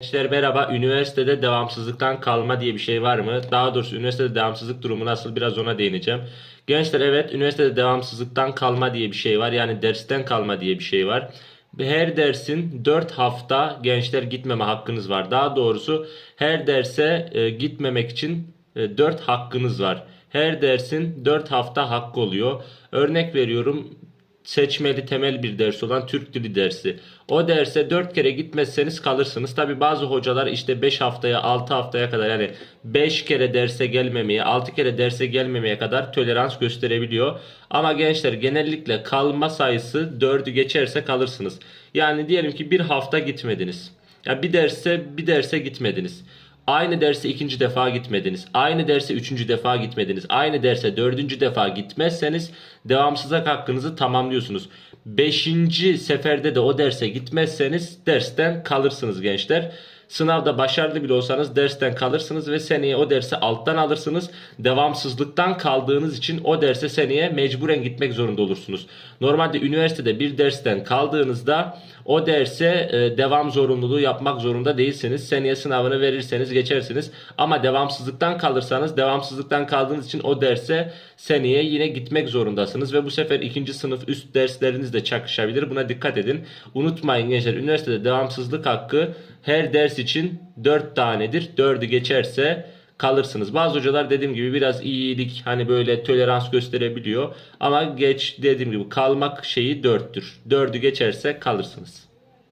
Gençler merhaba. Üniversitede devamsızlıktan kalma diye bir şey var mı? Daha doğrusu üniversitede devamsızlık durumu nasıl? Biraz ona değineceğim. Gençler evet üniversitede devamsızlıktan kalma diye bir şey var. Yani dersten kalma diye bir şey var. Her dersin 4 hafta gençler gitmeme hakkınız var. Daha doğrusu her derse e, gitmemek için 4 hakkınız var. Her dersin 4 hafta hakkı oluyor. Örnek veriyorum seçmeli temel bir ders olan Türk dili dersi. O derse 4 kere gitmezseniz kalırsınız. Tabi bazı hocalar işte 5 haftaya 6 haftaya kadar yani 5 kere derse gelmemeye 6 kere derse gelmemeye kadar tolerans gösterebiliyor. Ama gençler genellikle kalma sayısı 4'ü geçerse kalırsınız. Yani diyelim ki bir hafta gitmediniz. Ya bir derse bir derse gitmediniz. Aynı derse ikinci defa gitmediniz. Aynı derse üçüncü defa gitmediniz. Aynı derse dördüncü defa gitmezseniz devamsızlık hakkınızı tamamlıyorsunuz. Beşinci seferde de o derse gitmezseniz dersten kalırsınız gençler. Sınavda başarılı bile olsanız dersten kalırsınız ve seneye o dersi alttan alırsınız. Devamsızlıktan kaldığınız için o derse seneye mecburen gitmek zorunda olursunuz. Normalde üniversitede bir dersten kaldığınızda o derse e, devam zorunluluğu yapmak zorunda değilsiniz. Seneye sınavını verirseniz geçersiniz. Ama devamsızlıktan kalırsanız devamsızlıktan kaldığınız için o derse seneye yine gitmek zorundasınız. Ve bu sefer ikinci sınıf üst dersleriniz de çakışabilir. Buna dikkat edin. Unutmayın gençler üniversitede devamsızlık hakkı her ders için 4 tanedir. 4'ü geçerse kalırsınız. Bazı hocalar dediğim gibi biraz iyilik hani böyle tolerans gösterebiliyor. Ama geç dediğim gibi kalmak şeyi 4'tür. 4'ü geçerse kalırsınız.